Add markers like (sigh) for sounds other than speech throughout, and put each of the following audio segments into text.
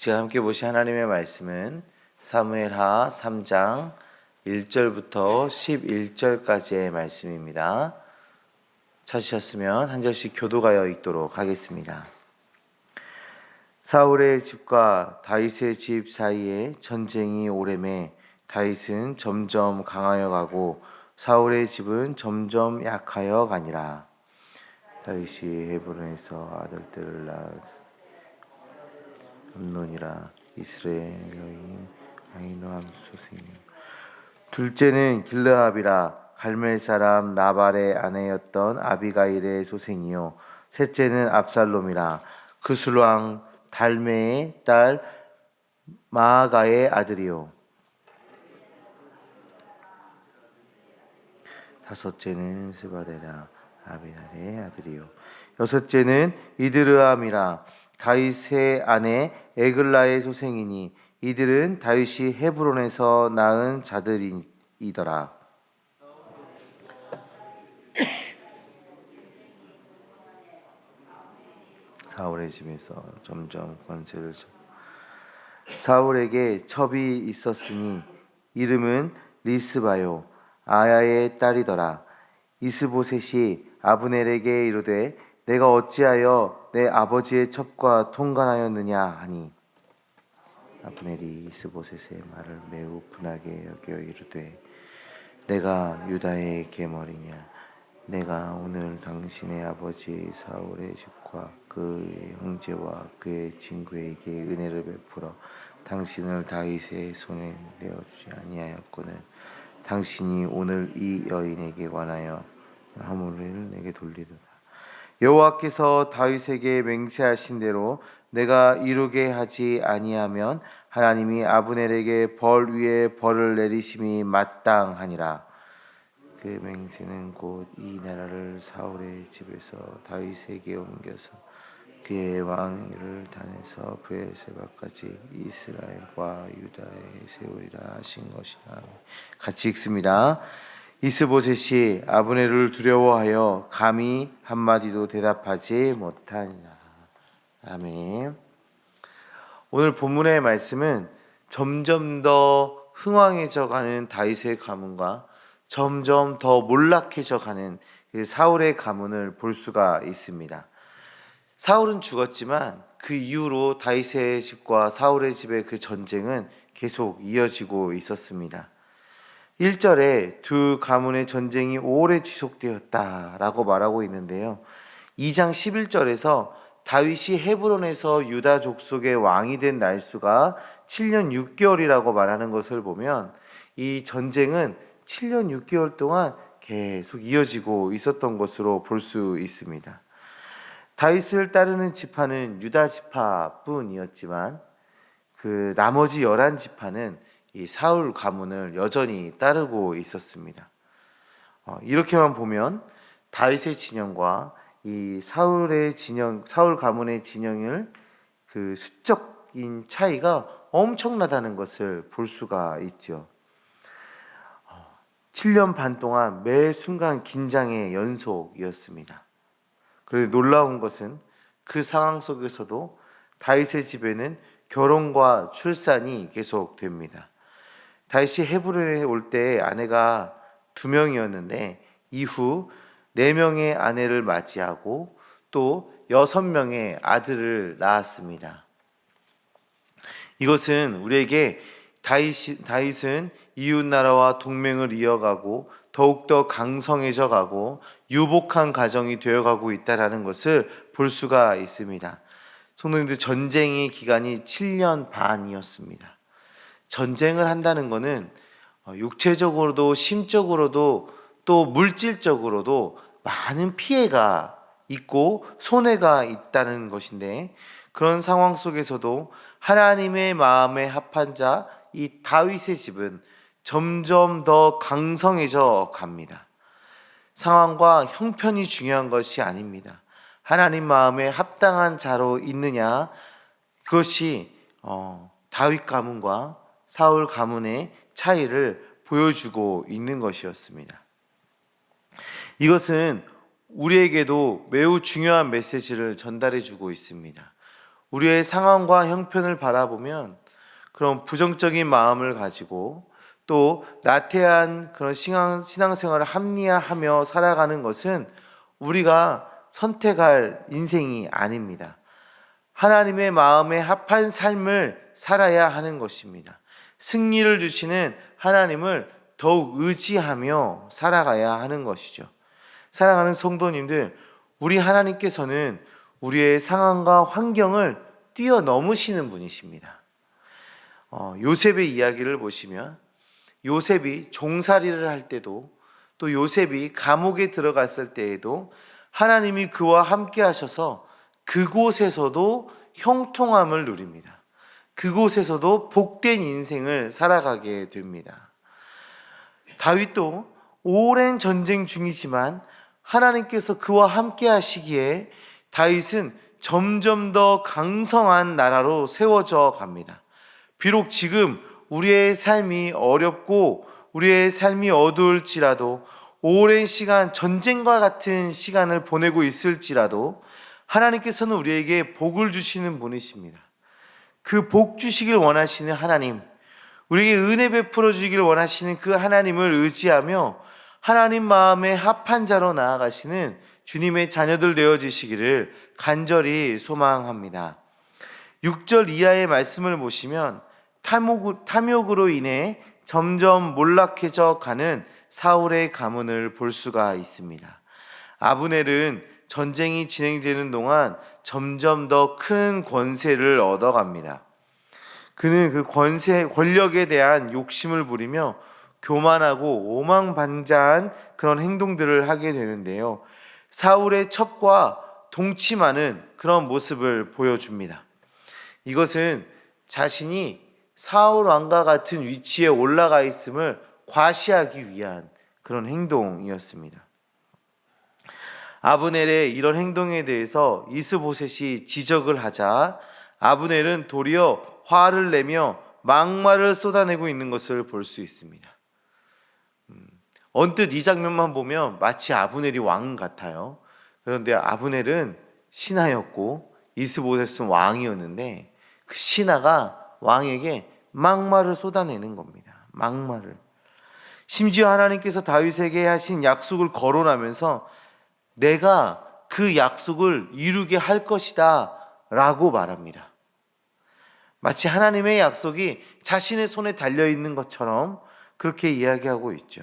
지금 함께 보신 하나님의 말씀은 사무엘하 3장 1절부터 11절까지의 말씀입니다. 찾으셨으면 한 절씩 교도가여 있도록 하겠습니다. 사울의 집과 다윗의 집 사이에 전쟁이 오래매 다윗은 점점 강하여 가고 사울의 집은 점점 약하여 가니라. 다윗이 헤브론에서 아들들을 낳았 암논이라 이스라엘 여인 아이노함 소생이 둘째는 길르압이라 갈멜 사람 나발의 아내였던 아비가일의 소생이요. 셋째는 압살롬이라 그술왕 달메의 딸 마아가의 아들이요. 다섯째는 스바데라 아비날의 아들이요. 여섯째는 이드르암이라 다윗의 아내 에글라의 소생이니 이들은 다윗이 헤브론에서 낳은 자들이더라. (coughs) 사울의 집에서 점점 권세를 줘. 사울에게 첩이 있었으니 이름은 리스바요 아야의 딸이더라. 이스보셋이 아브넬에게 이르되 내가 어찌하여 내 아버지의 첩과 통관하였느냐 하니. 아브넬이 이스보셋의 말을 매우 분하게 여겨 이르되 내가 유다의 계머리냐? 내가 오늘 당신의 아버지 사울의 집과 그의 형제와 그의 친구에게 은혜를 베풀어 당신을 다윗의 손에 내어주지 아니하였거늘 당신이 오늘 이 여인에게 관하여 화물을 내게 돌리도다 여호와께서 다윗에게 맹세하신 대로 내가 이루게 하지 아니하면 하나님이 아브넬에게 벌 위에 벌을 내리심이 마땅하니라. 그 맹세는 곧 이 나라를 사울의 집에서 다윗에게 옮겨서 그의 왕위를 단에서 브에세바까지 이스라엘과 유다에 세우리라 하신 것이라. 같이 읽습니다. 이스보셋이 아브넬을 두려워하여 감히 한마디도 대답하지 못하니라. 아멘. 오늘 본문의 말씀은 점점 더 흥왕해져 가는 다윗의 가문과 점점 더 몰락해져 가는 그 사울의 가문을 볼 수가 있습니다. 사울은 죽었지만 그 이후로 다윗의 집과 사울의 집의 그 전쟁은 계속 이어지고 있었습니다. 1절에 두 가문의 전쟁이 오래 지속되었다라고 말하고 있는데요. 2장 11절에서 다윗이 헤브론에서 유다 족속의 왕이 된 날수가 7년 6개월이라고 말하는 것을 보면 이 전쟁은 7년 6개월 동안 계속 이어지고 있었던 것으로 볼 수 있습니다. 다윗을 따르는 지파는 유다 지파뿐이었지만 그 나머지 11 지파는 이 사울 가문을 여전히 따르고 있었습니다. 어, 이렇게만 보면 다윗의 진영과 이 사울의 진영, 사울 가문의 진영을 그 수적인 차이가 엄청나다는 것을 볼 수가 있죠. 7년 반 동안 매 순간 긴장의 연속이었습니다. 그런데 놀라운 것은 그 상황 속에서도 다윗의 집에는 결혼과 출산이 계속됩니다. 다윗이 헤브론에 올 때 아내가 두 명이었는데 이후 네 명의 아내를 맞이하고 또 여섯 명의 아들을 낳았습니다. 이것은 우리에게 다윗, 다윗은 이웃 나라와 동맹을 이어가고 더욱더 강성해져 가고 유복한 가정이 되어 가고 있다라는 것을 볼 수가 있습니다. 성도님들 전쟁의 기간이 7년 반이었습니다. 전쟁을 한다는 것은 어, 육체적으로도 심적으로도 또 물질적으로도 많은 피해가 있고 손해가 있다는 것인데 그런 상황 속에서도 하나님의 마음에 합한 자 이 다윗의 집은 점점 더 강성해져 갑니다. 상황과 형편이 중요한 것이 아닙니다. 하나님 마음에 합당한 자로 있느냐 그것이 어, 다윗 가문과 사울 가문의 차이를 보여주고 있는 것이었습니다. 이것은 우리에게도 매우 중요한 메시지를 전달해 주고 있습니다. 우리의 상황과 형편을 바라보면 그런 부정적인 마음을 가지고 또 나태한 그런 신앙, 신앙생활을 합리화하며 살아가는 것은 우리가 선택할 인생이 아닙니다. 하나님의 마음에 합한 삶을 살아야 하는 것입니다. 승리를 주시는 하나님을 더욱 의지하며 살아가야 하는 것이죠. 사랑하는 성도님들, 우리 하나님께서는 우리의 상황과 환경을 뛰어넘으시는 분이십니다. 어, 요셉의 이야기를 보시면 요셉이 종살이를 할 때도 또 요셉이 감옥에 들어갔을 때에도 하나님이 그와 함께 하셔서 그곳에서도 형통함을 누립니다. 그곳에서도 복된 인생을 살아가게 됩니다. 다윗도 오랜 전쟁 중이지만 하나님께서 그와 함께 하시기에 다윗은 점점 더 강성한 나라로 세워져 갑니다. 비록 지금 우리의 삶이 어렵고 우리의 삶이 어두울지라도 오랜 시간 전쟁과 같은 시간을 보내고 있을지라도 하나님께서는 우리에게 복을 주시는 분이십니다. 그 복 주시길 원하시는 하나님, 우리에게 은혜 베풀어 주기를 원하시는 그 하나님을 의지하며 하나님 마음에 합한 자로 나아가시는 주님의 자녀들 되어 지시기를 간절히 소망합니다. 6절 이하의 말씀을 보시면 탐욕, 탐욕으로 인해 점점 몰락해져 가는 사울의 가문을 볼 수가 있습니다. 아브넬은 전쟁이 진행되는 동안 점점 더 큰 권세를 얻어갑니다. 그는 그 권세, 권력에 대한 욕심을 부리며 교만하고 오망반자한 그런 행동들을 하게 되는데요. 사울의 첩과 동침하는 그런 모습을 보여줍니다. 이것은 자신이 사울 왕과 같은 위치에 올라가 있음을 과시하기 위한 그런 행동이었습니다. 아브넬의 이런 행동에 대해서 이스보셋이 지적을 하자 아브넬은 도리어 화를 내며 막말을 쏟아내고 있는 것을 볼 수 있습니다. 음, 언뜻 이 장면만 보면 마치 아브넬이 왕 같아요. 그런데 아브넬은 신하였고 이스보셋은 왕이었는데 그 신하가 왕에게 막말을 쏟아내는 겁니다. 막말을. 심지어 하나님께서 다윗에게 하신 약속을 거론하면서 내가 그 약속을 이루게 할 것이다 라고 말합니다. 마치 하나님의 약속이 자신의 손에 달려 있는 것처럼 그렇게 이야기하고 있죠.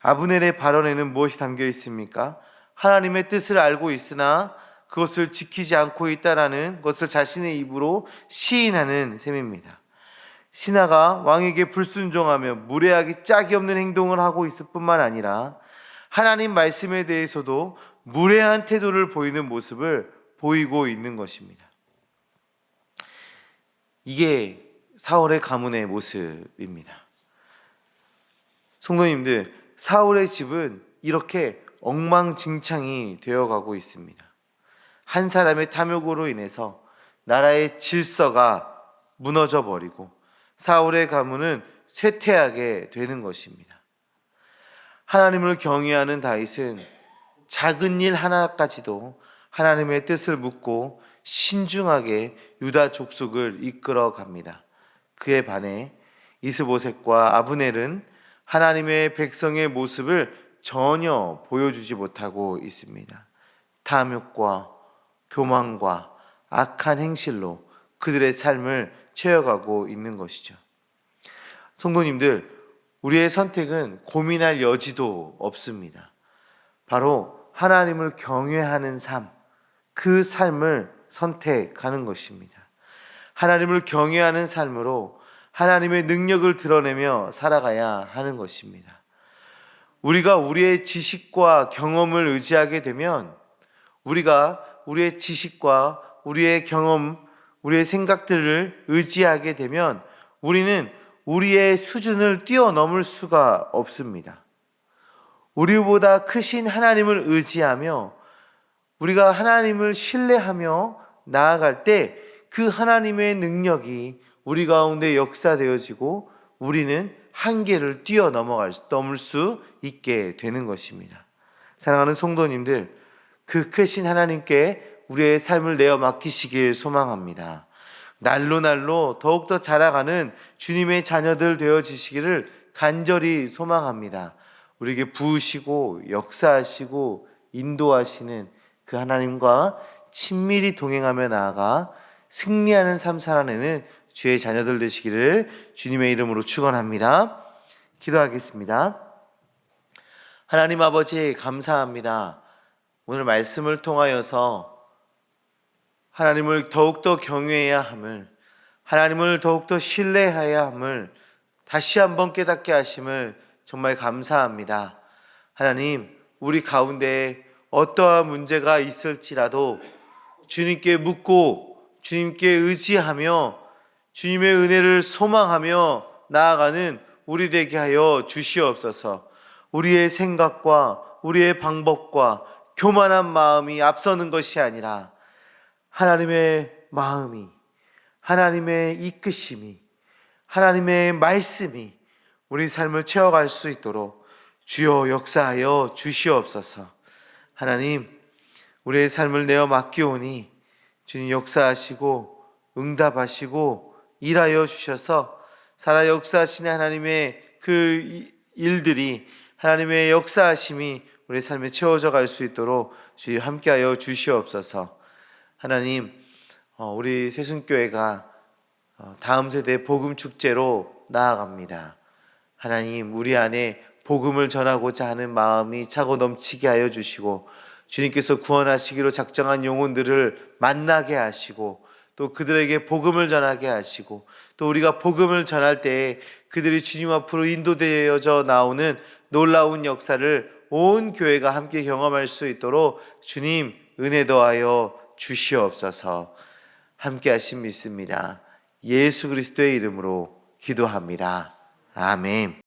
아브넬의 발언에는 무엇이 담겨 있습니까? 하나님의 뜻을 알고 있으나 그것을 지키지 않고 있다라는 것을 자신의 입으로 시인하는 셈입니다. 신하가 왕에게 불순종하며 무례하기 짝이 없는 행동을 하고 있을 뿐만 아니라 하나님 말씀에 대해서도 무례한 태도를 보이는 모습을 보이고 있는 것입니다. 이게 사울의 가문의 모습입니다. 성도님들, 사울의 집은 이렇게 엉망진창이 되어가고 있습니다. 한 사람의 탐욕으로 인해서 나라의 질서가 무너져 버리고 사울의 가문은 쇠퇴하게 되는 것입니다. 하나님을 경외하는 다윗은 작은 일 하나까지도 하나님의 뜻을 묻고 신중하게 유다 족속을 이끌어 갑니다. 그에 반해 이스보셋과 아브넬은 하나님의 백성의 모습을 전혀 보여주지 못하고 있습니다. 탐욕과 교만과 악한 행실로 그들의 삶을 채워가고 있는 것이죠. 성도님들, 우리의 선택은 고민할 여지도 없습니다. 바로 하나님을 경외하는 삶, 그 삶을 선택하는 것입니다. 하나님을 경외하는 삶으로 하나님의 능력을 드러내며 살아가야 하는 것입니다. 우리가 우리의 지식과 경험을 의지하게 되면 우리가 우리의 지식과 우리의 경험, 우리의 생각들을 의지하게 되면 우리는 우리의 수준을 뛰어넘을 수가 없습니다. 우리보다 크신 하나님을 의지하며 우리가 하나님을 신뢰하며 나아갈 때 그 하나님의 능력이 우리 가운데 역사되어지고 우리는 한계를 뛰어넘어갈 넘을 수 있게 되는 것입니다. 사랑하는 성도님들, 그 크신 하나님께 우리의 삶을 내어 맡기시길 소망합니다. 날로 날로 더욱더 자라가는 주님의 자녀들 되어지시기를 간절히 소망합니다. 우리에게 부으시고 역사하시고 인도하시는 그 하나님과 친밀히 동행하며 나아가 승리하는 삶 살아내는 주의 자녀들 되시기를 주님의 이름으로 축원합니다. 기도하겠습니다. 하나님 아버지 감사합니다. 오늘 말씀을 통하여서 하나님을 더욱더 경외해야 함을 하나님을 더욱더 신뢰해야 함을 다시 한번 깨닫게 하심을 정말 감사합니다. 하나님, 우리 가운데 어떠한 문제가 있을지라도 주님께 묻고 주님께 의지하며 주님의 은혜를 소망하며 나아가는 우리 되게 하여 주시옵소서. 우리의 생각과 우리의 방법과 교만한 마음이 앞서는 것이 아니라 하나님의 마음이 하나님의 이끄심이 하나님의 말씀이 우리 삶을 채워갈 수 있도록 주여 역사하여 주시옵소서. 하나님, 우리의 삶을 내어 맡기오니 주님 역사하시고 응답하시고 일하여 주셔서 살아 역사하시는 하나님의 그 이- 일들이 하나님의 역사하심이 우리 삶에 채워져 갈 수 있도록 주여 함께하여 주시옵소서. 하나님, 어, 우리 세순교회가 어, 다음 세대 복음 축제로 나아갑니다. 하나님, 우리 안에 복음을 전하고자 하는 마음이 차고 넘치게 하여 주시고 주님께서 구원하시기로 작정한 영혼들을 만나게 하시고 또 그들에게 복음을 전하게 하시고 또 우리가 복음을 전할 때에 그들이 주님 앞으로 인도되어져 나오는 놀라운 역사를 온 교회가 함께 경험할 수 있도록 주님 은혜 더하여 주시옵소서. 함께 하심 믿습니다. 예수 그리스도의 이름으로 기도합니다. 아멘.